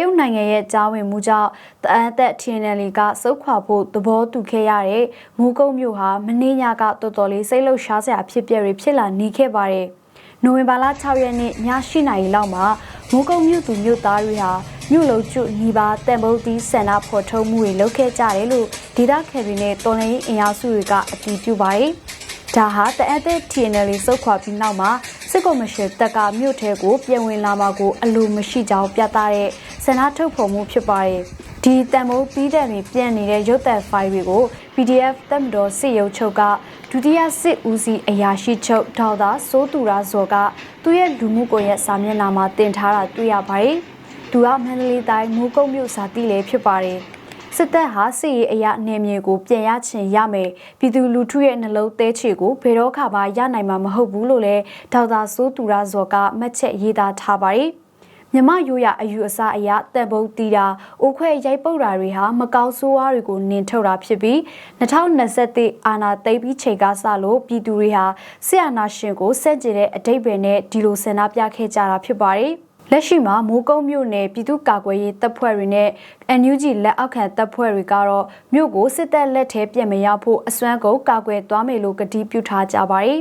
ရုတ်နိုင်ငံရဲ့ကြားဝင်မှုကြောင့်တအန်သက် TNL ကစုတ်ခွာဖို့သဘောတူခဲ့ရတဲ့မူကုတ်မြို့ဟာမင်းညကတော်တော်လေးစိတ်လှုပ်ရှားစရာဖြစ်ပျက်တွေဖြစ်လာနေခဲ့ပါတယ်။နိုဝင်ဘာလ6ရက်နေ့ည8နာရီလောက်မှာမူကုတ်မြို့သူမြို့သားတွေဟာမြို့လုံးကျွညီပါတန်ဖိုးတီးဆန္ဒဖော်ထုတ်မှုတွေလုပ်ခဲ့ကြတယ်လို့ဒေတာခဲတွေနဲ့တော်လိုင်းအင်အားစုတွေကအတည်ပြုပါတယ်။ဒါဟာတအက်တဲ့ TNL စုတ်ခွာပြီးနောက်မှာ စစ်ကော်မရှင်တပ်ကမြို့ထဲကိုပြန်ဝင်လာမှာကိုအလိုမရှိကြောင်းပြသတဲ့ဆန္ဒထုတ်ဖော်မှုဖြစ်ပါတယ်။ဒီတန်မိုးပြီးတဲ့တွေပြန်နေတဲ့ရုပ်သံဖိုင်တွေကို PDF တပ်မတော်စစ်ရုံချုပ်ကဒုတိယစစ်ဦးစီးအရာရှိချုပ်ဒေါက်တာစိုးသူရာဇော်ကသူ့ရဲ့လူမှုကွန်ရက်စာမျက်နှာမှာတင်ထားတာတွေ့ရပါတယ်။သူကမန္တလေးတိုင်းမိုးကုတ်မြို့စာတီးလည်းဖြစ်ပါတယ်။ စစ်တပ်ဟာစစ်ရေးအရာနယ်မြေကိုပြန်ရချင်ရမယ်ပြည်သူလူထုရဲ့နှလုံးသဲချေကိုဘယ်တော့ခါမှရနိုင်မှာမဟုတ်ဘူးလို့လည်းဒေါက်တာစိုးသူရဇော်ကမှတ်ချက်ရေးသားထားပါတယ်မြမရိုးရအယူအဆအရတန်ပုံးတီးတာအိုခွဲရိုက်ပုတ်တာတွေဟာမကောင်းဆိုးဝါးတွေကိုနင်ထုတ်တာဖြစ်ပြီး2021အာနာသိပ်ပြီးချိန်ကစလို့ပြည်သူတွေဟာဆရာနာရှင်ကိုစက်ကြတဲ့အတိတ်ပဲနဲ့ဒီလိုဆန္ဒပြခဲ့ကြတာဖြစ်ပါတယ် လက်ရှိမှာမိုးကုတ်မြို့နယ်ပြည်သူ့ကာကွယ်ရေးတပ်ဖွဲ့တွေနဲ့ NUG လက်အောက်ခံတပ်ဖွဲ့တွေကတော့မြို့ကိုစစ်တပ်လက်ထဲပြန်မရောက်ဖို့အစွမ်းကုန်ကာကွယ်သွားမယ်လို့ကတိပြုထားကြပါတယ်